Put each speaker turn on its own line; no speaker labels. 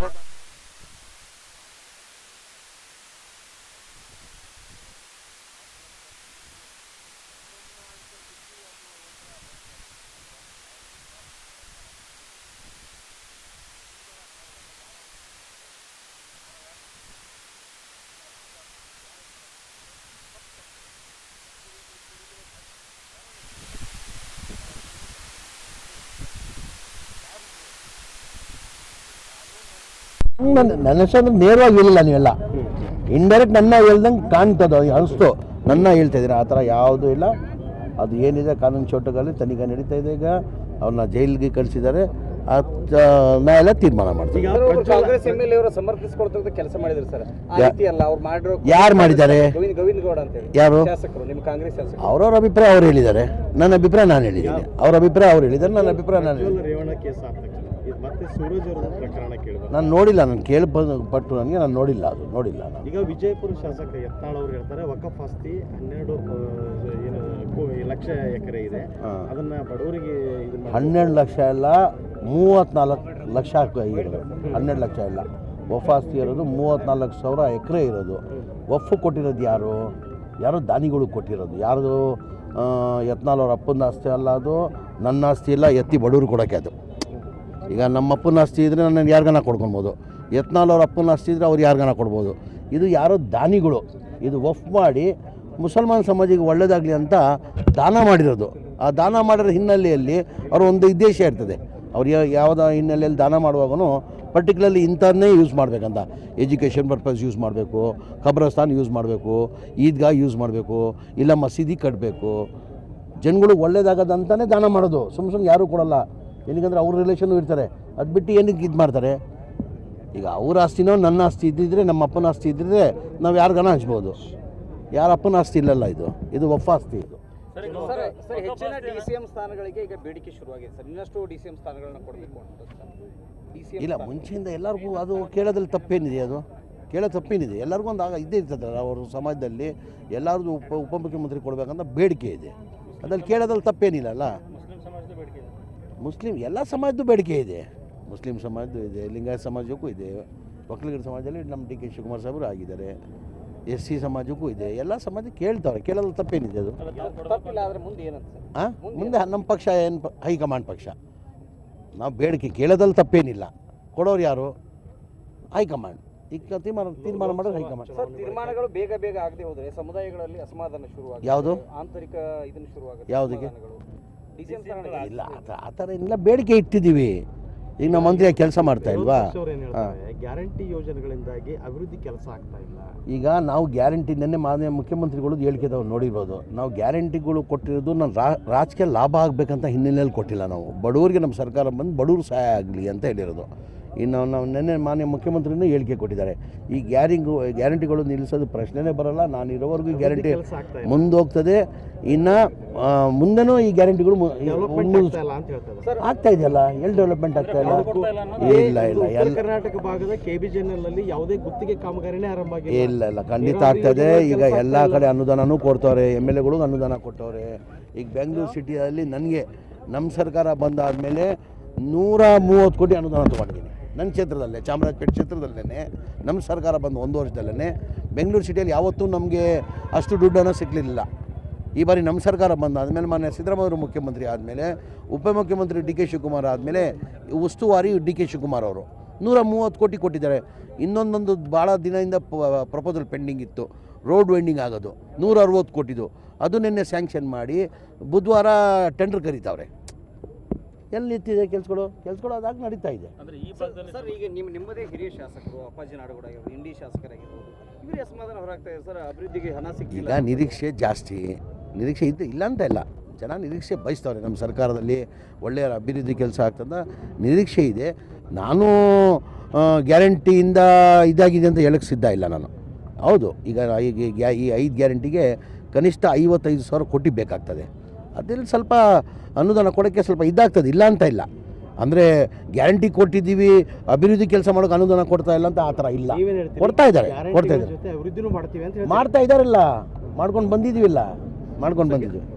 work on ನನ್ನ ನನ್ನ ಹೆಸರು ನೇರವಾಗಿ ಹೇಳಿಲ್ಲ ನೀವೆಲ್ಲ. ಇಂಡೈರೆಕ್ಟ್ ನನ್ನ ಹೇಳ್ದಂಗೆ ಕಾಣ್ತದ ಅನಿಸ್ತು. ನನ್ನ ಹೇಳ್ತಾ ಇದ್ದೀರಾ ಆ ಥರ ಯಾವುದೂ ಇಲ್ಲ. ಅದು ಏನಿದೆ ಕಾನೂನು ಚೌಟಗಳಲ್ಲಿ ತನಿಖೆ ನಡೀತಾ ಇದೆ ಈಗ. ಅವ್ರನ್ನ ಜೈಲಿಗೆ ಕಳಿಸಿದ್ದಾರೆ. ಆ ತ- ನ್ಯಾಯಾಲಯ ತೀರ್ಮಾನ ಮಾಡ್ತೀವಿ
ಕಾಂಗ್ರೆಸ್ ಎಂ ಎಲ್ ಅವರು ಕೆಲಸ ಮಾಡಿದ್ರು ಸರ್. ಆ ರೀತಿ ಅಲ್ಲ ಅವ್ರು ಮಾಡಿರೋ
ಯಾರು ಮಾಡಿದ್ದಾರೆ?
ಗೋವಿಂದ ಗೋವಿಂದ ಅಂತ ಹೇಳಿ.
ಯಾರು?
ಶಾಸಕರು ನಿಮ್ಮ ಕಾಂಗ್ರೆಸ್ ಶಾಸಕರು.
ಅವ್ರವ್ರ ಅಭಿಪ್ರಾಯ ಅವ್ರು ಹೇಳಿದ್ದಾರೆ. ನನ್ನ ಅಭಿಪ್ರಾಯ ನಾನು ಹೇಳಿದ್ದೀನಿ. ಅವ್ರ ಅಭಿಪ್ರಾಯ ಅವ್ರು ಹೇಳಿದ್ದಾರೆ. ನನ್ನ ಅಭಿಪ್ರಾಯ ನಾನು ಹೇಳಿದ್ದೀನಿ.
ಮತ್ತೆ ಸೂರಜ್ ಅವರ ಪ್ರಕರಣ
ನಾನು ನೋಡಿಲ್ಲ ನಾನು ಕೇಳಿ ಪಟ್ಟು ನನಗೆ ನಾನು ನೋಡಿಲ್ಲ ಅದು ನೋಡಿಲ್ಲ ನಾನು.
ಈಗ ವಿಜಯಪುರ ಶಾಸಕ ಯತ್ನಾಳ್ ಅವರು ಹೇಳ್ತಾರೆ ವಕಫ್ ಆಸ್ತಿ ಹನ್ನೆರಡು ಏನು ಲಕ್ಷ ಎಕರೆ ಇದೆ. ಅದನ್ನ ಬಡವರಿಗೆ
ಹನ್ನೆರಡು ಲಕ್ಷ ಎಲ್ಲ ಮೂವತ್ತ್ನಾಲ್ಕು ಲಕ್ಷ ಹನ್ನೆರಡು ಲಕ್ಷ ಎಲ್ಲ. ವಫ್ ಆಸ್ತಿ ಇರೋದು ಮೂವತ್ನಾಲ್ಕು ಸಾವಿರ ಎಕರೆ ಇರೋದು. ವಫ್ ಕೊಟ್ಟಿರೋದು ಯಾರು? ಯಾರು ದಾನಿಗಳು ಕೊಟ್ಟಿರೋದು? ಯಾರು ಯತ್ನಾಳ್ ಅವ್ರ ಅಪ್ಪನ ಆಸ್ತಿ ಅಲ್ಲ ಅದು ನನ್ನ ಆಸ್ತಿ ಇಲ್ಲ ಎತ್ತಿ ಬಡವರು ಕೊಡೋಕೆ ಅದು. ಈಗ ನಮ್ಮ ಅಪ್ಪನ ಆಸ್ತಿ ಇದ್ದರೆ ನನ್ನ ಯಾರಿಗಾನ ಕೊಡ್ಕೊಬೋದು ಯತ್ನಾಲ್ ಅವ್ರ ಅಪ್ಪನ ಆಸ್ತಿ ಇದ್ದರೆ ಅವ್ರು ಯಾರಿಗಾನ ಕೊಡ್ಬೋದು? ಇದು ಯಾರೋ ದಾನಿಗಳು. ಇದು ಒಫ್ ಮಾಡಿ ಮುಸಲ್ಮಾನ್ ಸಮಾಜಿಗೆ ಒಳ್ಳೆಯದಾಗಲಿ ಅಂತ ದಾನ ಮಾಡಿರೋದು. ಆ ದಾನ ಮಾಡಿರೋ ಹಿನ್ನೆಲೆಯಲ್ಲಿ ಅವ್ರ ಒಂದು ಉದ್ದೇಶ ಇರ್ತದೆ. ಅವ್ರು ಯಾವ ಯಾವುದೋ ಹಿನ್ನೆಲೆಯಲ್ಲಿ ದಾನ ಮಾಡುವಾಗೂ ಪರ್ಟಿಕ್ಯುಲರ್ಲಿ ಇಂಥದ್ದೇ ಯೂಸ್ ಮಾಡಬೇಕಂತ. ಎಜುಕೇಷನ್ ಪರ್ಪಸ್ ಯೂಸ್ ಮಾಡಬೇಕು, ಖಬ್ರಸ್ತಾನ್ ಯೂಸ್ ಮಾಡಬೇಕು, ಈದ್ಗಾ ಯೂಸ್ ಮಾಡಬೇಕು, ಇಲ್ಲ ಮಸೀದಿ ಕಟ್ಟಬೇಕು ಜನಗಳು ಒಳ್ಳೇದಾಗದಂತಲೇ ದಾನ ಮಾಡೋದು. ಸುಮ್ಮ ಸುಮ್ಮನೆ ಯಾರೂ ಕೊಡಲ್ಲ. ಏನಕ್ಕಂದ್ರೆ ಅವ್ರ ರಿಲೇಷನ್ ಇರ್ತಾರೆ. ಅದು ಬಿಟ್ಟು ಏನಕ್ಕೆ ಇದು ಮಾಡ್ತಾರೆ? ಈಗ ಅವ್ರ ಆಸ್ತಿನೋ ನನ್ನ ಆಸ್ತಿ ಇದ್ದಿದ್ರೆ ನಮ್ಮ ಅಪ್ಪನ ಆಸ್ತಿ ಇದ್ದಿದ್ರೆ ನಾವು ಯಾರಿಗಾನ ಹಂಚ್ಬೋದು? ಯಾರ ಅಪ್ಪನ ಆಸ್ತಿ ಇಲ್ಲಲ್ಲ ಇದು? ಇದು ಒಪ್ಪ ಆಸ್ತಿ ಇದು.
ಸರ್ ಸರ್ ಹೆಚ್ಚಿನ ಡಿ ಸಿ ಎಂ ಸ್ಥಾನಗಳಿಗೆ ಈಗ ಬೇಡಿಕೆ ಶುರುವಾಗಿದೆ ಸರ್. ಇನ್ನಷ್ಟು ಡಿ ಸಿ ಎಂ ಸ್ಥಾನಗಳನ್ನು ಕೊಡಬೇಕು ಅಂತ
ಇಲ್ಲ ಮುಂಚೆಯಿಂದ ಎಲ್ಲರಿಗೂ ಅದು ಕೇಳೋದ್ರಲ್ಲಿ ತಪ್ಪೇನಿದೆ ಅದು. ಕೇಳೋ ತಪ್ಪೇನಿದೆ. ಎಲ್ಲರಿಗೂ ಒಂದು ಆಗ ಇದ್ದೇ ಇರ್ತದಲ್ಲ ಅವ್ರ ಸಮಾಜದಲ್ಲಿ ಎಲ್ಲರಿಗೂ ಉಪ ಉಪಮುಖ್ಯಮಂತ್ರಿ ಕೊಡಬೇಕಂತ ಬೇಡಿಕೆ ಇದೆ. ಅದ್ರಲ್ಲಿ ಕೇಳೋದ್ರಲ್ಲಿ ತಪ್ಪೇನಿಲ್ಲಲ್ಲ ಮುಸ್ಲಿಂ ಎಲ್ಲ ಸಮಾಜದ್ದು ಬೇಡಿಕೆ ಇದೆ. ಮುಸ್ಲಿಂ ಸಮಾಜದ್ದು ಇದೆ ಲಿಂಗಾಯತ ಸಮಾಜಕ್ಕೂ ಇದೆ ಒಕ್ಕಲಿಗರ ಸಮಾಜದಲ್ಲಿ ನಮ್ಮ ಡಿ ಕೆ ಶಿವಕುಮಾರ್ ಸಾಹೇಬರು ಆಗಿದ್ದಾರೆ ಎಸ್ ಸಿ ಸಮಾಜಕ್ಕೂ ಇದೆ ಎಲ್ಲ ಸಮಾಜ ಕೇಳ್ತಾವ್ರೆ ಕೇಳೋದು ತಪ್ಪೇನಿದೆ ಅದು.
ತಪ್ಪಿಲ್ಲ ಆದ್ರೆ ಮುಂದೆ ಏನಂತ ಸರ್?
ಮುಂದೆ ನಮ್ಮ ಪಕ್ಷ ಏನು ಹೈಕಮಾಂಡ್ ಪಕ್ಷ? ನಾವು ಬೇಡಿಕೆ ಕೇಳೋದಲ್ಲಿ ತಪ್ಪೇನಿಲ್ಲ. ಕೊಡೋರು ಯಾರು? ಹೈಕಮಾಂಡ್. ಈಗ ತೀರ್ಮಾನ ತೀರ್ಮಾನ ಮಾಡೋದು ಹೈಕಮಾಂಡ್.
ಸರ್ ತೀರ್ಮಾನಗಳು ಬೇಗ ಬೇಗ ಆಗದೆ ಹೋದರೆ ಸಮುದಾಯಗಳಲ್ಲಿ ಅಸಮಾಧಾನ ಶುರುವಾಗ
ಯಾವುದು?
ಆಂತರಿಕ ಇದನ್ನು ಶುರುವಾಗ
ಯಾವುದಕ್ಕೆ? ಇಲ್ಲ ಆ ಥರ- ಏನಿಲ್ಲ ಬೇಡಿಕೆ ಇಟ್ಟಿದ್ದೀವಿ. ಈಗ ನಮ್ಮ ಮಂತ್ರಿ ಕೆಲಸ ಮಾಡ್ತಾ ಇಲ್ವಾ?
ಗ್ಯಾರಂಟಿ ಯೋಜನೆಗಳಿಂದಾಗಿ ಅಭಿವೃದ್ಧಿ ಕೆಲಸ ಆಗ್ತಾ ಇಲ್ಲ.
ಈಗ ನಾವು ಗ್ಯಾರಂಟಿ ನಿನ್ನೆ ಮಾನ್ಯ ಮುಖ್ಯಮಂತ್ರಿಗಳು ಹೇಳಿಕೆದವ್ರು ನೋಡಿರ್ಬೋದು. ನಾವು ಗ್ಯಾರಂಟಿಗಳು ಕೊಟ್ಟಿರೋದು ನಾನು ರಾಜಕೀಯ ಲಾಭ ಆಗಬೇಕಂತ ಹಿನ್ನೆಲೆಯಲ್ಲಿ ಕೊಟ್ಟಿಲ್ಲ ನಾವು. ಬಡವರಿಗೆ ನಮ್ಮ ಸರ್ಕಾರ ಬಂದು ಬಡವರು ಸಹಾಯ ಆಗಲಿ ಅಂತ ಹೇಳಿರೋದು. ಇನ್ನು ನಾವು ನಿನ್ನೆ ಮಾನ್ಯ ಮುಖ್ಯಮಂತ್ರಿನೂ ಹೇಳಿಕೆ ಕೊಟ್ಟಿದ್ದಾರೆ. ಈ ಗ್ಯಾರಿಂಗು ಗ್ಯಾರಂಟಿಗಳು ನಿಲ್ಲಿಸೋದು ಪ್ರಶ್ನೆನೇ ಬರಲ್ಲ. ನಾನು ಇರೋವರೆಗೂ ಗ್ಯಾರಂಟಿ ಮುಂದೋಗ್ತದೆ. ಇನ್ನು ಮುಂದೆನೂ ಈ ಗ್ಯಾರಂಟಿಗಳು
ಆಗ್ತಾ ಅಂತ ಹೇಳ್ತಾರೆ
ಆಗ್ತಾ ಇದೆಯಲ್ಲ? ಎಲ್ಲಿ ಡೆವಲಪ್ಮೆಂಟ್ ಆಗ್ತಾ ಇಲ್ಲ? ಇಲ್ಲ ಇಲ್ಲ ಎಲ್ಲ
ಕರ್ನಾಟಕ ಭಾಗದ ಕೆ ಬಿ ನಲ್ಲಿ ಯಾವುದೇ ಗುತ್ತಿಗೆ ಕಾಮಗಾರಿನೇ ಆರಂಭ ಆಗಿಲ್ಲ.
ಇಲ್ಲ ಇಲ್ಲ. ಖಂಡಿತ ಆಗ್ತದೆ ಈಗ ಎಲ್ಲ ಕಡೆ ಅನುದಾನನೂ ಕೊಡ್ತವ್ರೆ. ಎಂ ಎಲ್ ಎಗಳಿಗೂ ಅನುದಾನ ಕೊಟ್ಟವ್ರೆ. ಈಗ ಬೆಂಗಳೂರು ಸಿಟಿಯಲ್ಲಿ ನನಗೆ ನಮ್ಮ ಸರ್ಕಾರ ಬಂದಾದಮೇಲೆ ನೂರ ಮೂವತ್ತು ಕೋಟಿ ಅನುದಾನ ತೊಗೊಂಡಿದ್ದೀನಿ. ನನ್ನ ಕ್ಷೇತ್ರದಲ್ಲೇ, ಚಾಮರಾಜಪೇಟೆ ಕ್ಷೇತ್ರದಲ್ಲೇ ನಮ್ಮ ಸರ್ಕಾರ ಬಂದು ಒಂದು ವರ್ಷದಲ್ಲೇ ಬೆಂಗಳೂರು ಸಿಟಿಯಲ್ಲಿ ಯಾವತ್ತೂ ನಮಗೆ ಅಷ್ಟು ದುಡ್ಡನ್ನು ಸಿಕ್ಕಲಿಲ್ಲ ಈ ಬಾರಿ ನಮ್ಮ ಸರ್ಕಾರ ಬಂದ ಆದಮೇಲೆ ಮಾನ್ಯ ಸಿದ್ದರಾಮಯ್ಯ ಮುಖ್ಯಮಂತ್ರಿ ಆದಮೇಲೆ, ಉಪಮುಖ್ಯಮಂತ್ರಿ ಡಿ ಕೆ ಶಿವಕುಮಾರ್ ಆದಮೇಲೆ ಉಸ್ತುವಾರಿ ಡಿ ಕೆ ಶಿವಕುಮಾರ್ ಅವರು ನೂರ ಮೂವತ್ತು ಕೋಟಿ ಕೊಟ್ಟಿದ್ದಾರೆ. ಇನ್ನೊಂದೊಂದು ಭಾಳ ದಿನದಿಂದ ಪ್ರಪೋಸಲ್ ಪೆಂಡಿಂಗ್ ಇತ್ತು. ರೋಡ್ ವೆಂಡಿಂಗ್ ಆಗೋದು. ನೂರ ಅರವತ್ತು ಕೋಟಿದು. ಅದು ನಿನ್ನೆ ಸ್ಯಾಂಕ್ಷನ್ ಮಾಡಿ ಬುಧವಾರ ಟೆಂಡರ್ ಕರೀತಾವ್ರೆ. ಎಲ್ಲಿ ನಿಂತಿದೆ ಕೆಲ್ಸಗಳು? ಕೆಲ್ಸಗಳು ಅದಾಗ ನಡೀತಾ ಇದೆ.
ಸರ್ ಈಗ ನಿಮ್ಮ ನಿಮ್ಮದೇ ಹಿರಿಯ ಶಾಸಕರು ಅಪ್ಪಾಜಿ ನಾಡುಗೌಡ ಆಗಿರ್ಬೋದು ಇಂಡಿ ಶಾಸಕರಾಗಿರ್ಬೋದು ಇವರೇ ಅಸಮಾಧಾನ ಹೊರಾಗ್ತಾ ಇದೆ ಸರ್ ಅಭಿವೃದ್ಧಿಗೆ ಹಣ
ಈಗ
ಸಿಕ್ಕಿಲ್ಲ
ನಿರೀಕ್ಷೆ ಜಾಸ್ತಿ. ನಿರೀಕ್ಷೆ ಇದ್ದ ಇಲ್ಲ ಅಂತ ಇಲ್ಲ. ಜನ ನಿರೀಕ್ಷೆ ಬಯಸ್ತವ್ರೆ ನಮ್ಮ ಸರ್ಕಾರದಲ್ಲಿ. ಒಳ್ಳೆಯ ಅಭಿವೃದ್ಧಿ ಕೆಲಸ ಆಗ್ತದ ನಿರೀಕ್ಷೆ ಇದೆ. ನಾನು ಗ್ಯಾರಂಟಿಯಿಂದ ಇದಾಗಿದೆ ಅಂತ ಹೇಳಕ್ಕೆ ಸಿದ್ಧ ಇಲ್ಲ ನಾನು. ಹೌದು ಈಗ ಈಗ ಗ್ಯಾ- ಈ ಐದು ಗ್ಯಾರಂಟಿಗೆ ಕನಿಷ್ಠ ಐವತ್ತೈದು ಸಾವಿರ ಕೋಟಿ ಬೇಕಾಗ್ತದೆ. ಅದರಲ್ಲಿ ಸ್ವಲ್ಪ ಅನುದಾನ ಕೊಡೋಕ್ಕೆ ಸ್ವಲ್ಪ ಇದಾಗ್ತದೆ ಇಲ್ಲ ಅಂತ ಇಲ್ಲ. ಅಂದರೆ ಗ್ಯಾರಂಟಿ ಕೊಟ್ಟಿದ್ದೀವಿ ಅಭಿವೃದ್ಧಿ ಕೆಲಸ ಮಾಡೋಕೆ ಅನುದಾನ ಕೊಡ್ತಾ ಇಲ್ಲ ಅಂತ ಆ ಥರ ಇಲ್ಲ. ಕೊಡ್ತಾ ಇದ್ದಾರೆ ಕೊಡ್ತಾ ಇದ್ದಾರೆ. ಮಾಡ್ತಾ ಇದ್ದಾರಲ್ಲ ಮಾಡ್ಕೊಂಡು ಬಂದಿದ್ದೀವಿಲ್ಲ ಮಾಡ್ಕೊಂಡು ಬಂದಿದ್ದೀವಿ.